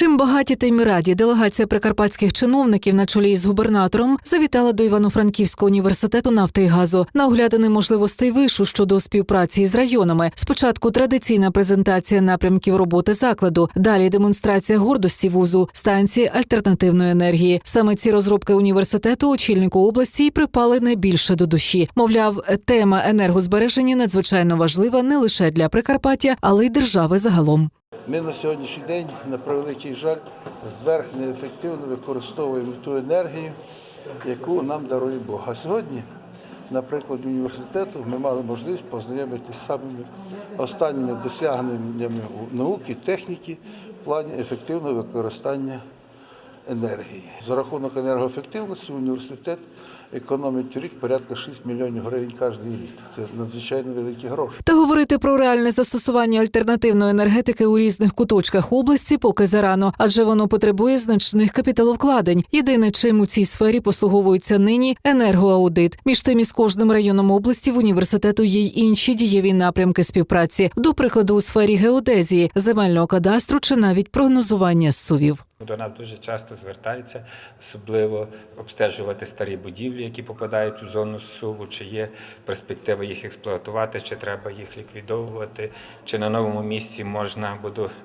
Чим багаті тим і раді делегація прикарпатських чиновників на чолі з губернатором завітала до Івано-Франківського університету нафти і газу на оглядини можливостей вишу щодо співпраці з районами. Спочатку традиційна презентація напрямків роботи закладу, далі демонстрація гордості вузу, станції альтернативної енергії. Саме ці розробки університету очільнику області й припали найбільше до душі. Мовляв, тема енергозбереження надзвичайно важлива не лише для Прикарпаття, але й держави загалом. Ми на сьогоднішній день, на превеликий жаль, зверх неефективно використовуємо ту енергію, яку нам дарує Бог. А сьогодні, наприклад, університету, ми мали можливість познайомитися з самими останніми досягненнями науки, техніки в плані ефективного використання енергії. За рахунок енергоефективності університет економить рік порядка 6 мільйонів гривень кожен рік. Це надзвичайно великі гроші. Та говорити про реальне застосування альтернативної енергетики у різних куточках області поки зарано, адже воно потребує значних капіталовкладень. Єдине, чим у цій сфері послуговується нині енергоаудит. Між тим, із кожним районом області в університету є й інші дієві напрямки співпраці, до прикладу, у сфері геодезії, земельного кадастру чи навіть прогнозування сувів. До нас дуже часто звертаються, особливо обстежувати старі будівлі, які попадають у зону суву, чи є перспектива їх експлуатувати, чи треба їх ліквідовувати, чи на новому місці можна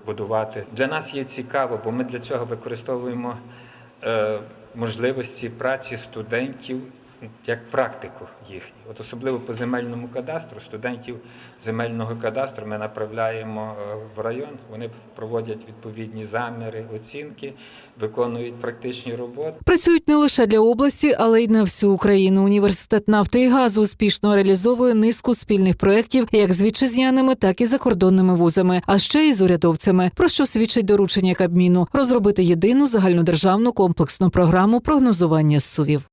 будувати. Для нас є цікаво, бо ми для цього використовуємо е, можливості праці студентів як практику їхню. От особливо по земельному кадастру, студентів земельного кадастру ми направляємо е, в район, вони проводять відповідні заміри, оцінки, виконують практичні роботи. Працюють не лише для області, але й на всю Україну. Університет нафти і газу успішно реалізовує низку спільних проєктів як з вітчизняними, так і закордонними вузами, а ще й з урядовцями. Про що свідчить доручення Кабміну розробити єдину загальнодержавну комплексну програму прогнозування сувів.